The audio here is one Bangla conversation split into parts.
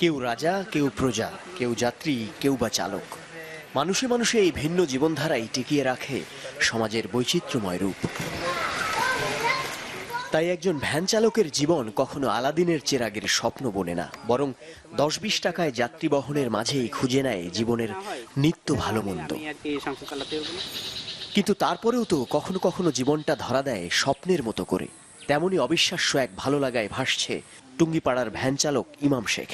কেউ রাজা, কেউ প্রজা, কেউ যাত্রী, কেউ বা চালক। মানুষে মানুষে এই ভিন্ন জীবনধারাই টিকিয়ে রাখে সমাজের বৈচিত্র্যময় রূপ। তাই একজন ভ্যান চালকের জীবন কখনো আলাদিনের চেরাগের স্বপ্ন বনে না, বরং দশ বিশ টাকায় যাত্রী বহনের মাঝেই খুঁজে নেয় জীবনের নিত্য ভালো মন্দ। কিন্তু তারপরেও তো কখনো কখনো জীবনটা ধরা দেয় স্বপ্নের মতো করে। তেমনই অবিশ্বাস্য এক ভালো লাগায় ভাসছে টুঙ্গিপাড়ার ভ্যান চালক ইমাম শেখ।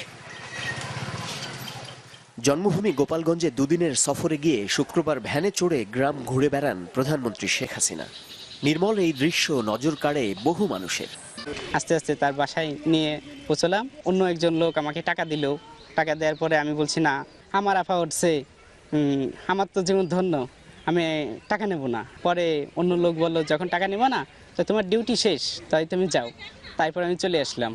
জন্মভূমি গোপালগঞ্জে দুদিনের সফরে গিয়ে শুক্রবার ভ্যানে চড়ে গ্রাম ঘুরে বেড়ান প্রধানমন্ত্রী শেখ হাসিনা। নির্মল এই দৃশ্য নজর কাড়ে বহু মানুষের। আস্তে আস্তে তার বাসায় নিয়ে পৌঁছলাম। অন্য একজন লোক আমাকে টাকা দিল। টাকা দেওয়ার পরে আমি বলছি, না, আমার আফা উঠছে। আমার তো জীবন ধন্য। আমি টাকা নেব না। পরে অন্য লোক বলল, যখন টাকা নেব না, তো তোমার ডিউটি শেষ, তাই তুমি যাও। তারপর আমি চলে আসলাম।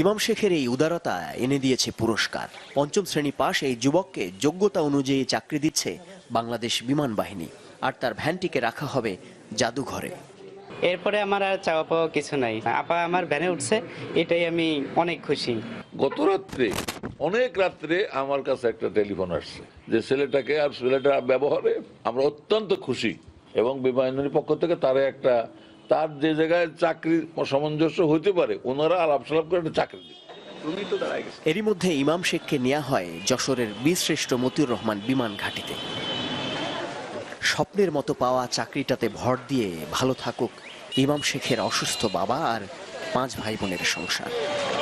ইমাম শেখের এই উদারতা এনে দিয়েছে পুরস্কার। পঞ্চম শ্রেণি পাশ এই যুবককে যোগ্যতা অনুযায়ী চাকরি দিচ্ছে বাংলাদেশ বিমান বাহিনী। আর তার ভ্যানটিকে রাখা হবে জাদুঘরে। এরপরে আমার আর চাওয়া পাওয়া কিছু নাই। আপা আমার ভ্যানে উঠছে এটাই আমি অনেক খুশি। গত রাত্রে অনেক রাত্রে আমার কাছে একটা টেলিফোন আসছে যে ছেলেটাকে আর ছেলেটার ব্যবহারে আমরা অত্যন্ত খুশি এবং বিমানের পক্ষ থেকে তারা একটা তার যে জায়গায় চাকরি সামঞ্জস্য হইতে পারে ওনারা আলাপ সালাপ করে একটা চাকরি দিবে। এরই মধ্যে ইমাম শেখকে নেওয়া হয় যশোরের বীরশ্রেষ্ঠ মতিউর রহমান বিমান ঘাটিতে। স্বপ্নের মতো পাওয়া চাকরিটাতে ভর দিয়ে ভালো থাকুক ইমাম শেখের অসুস্থ বাবা আর পাঁচ ভাই বোনের সংসার।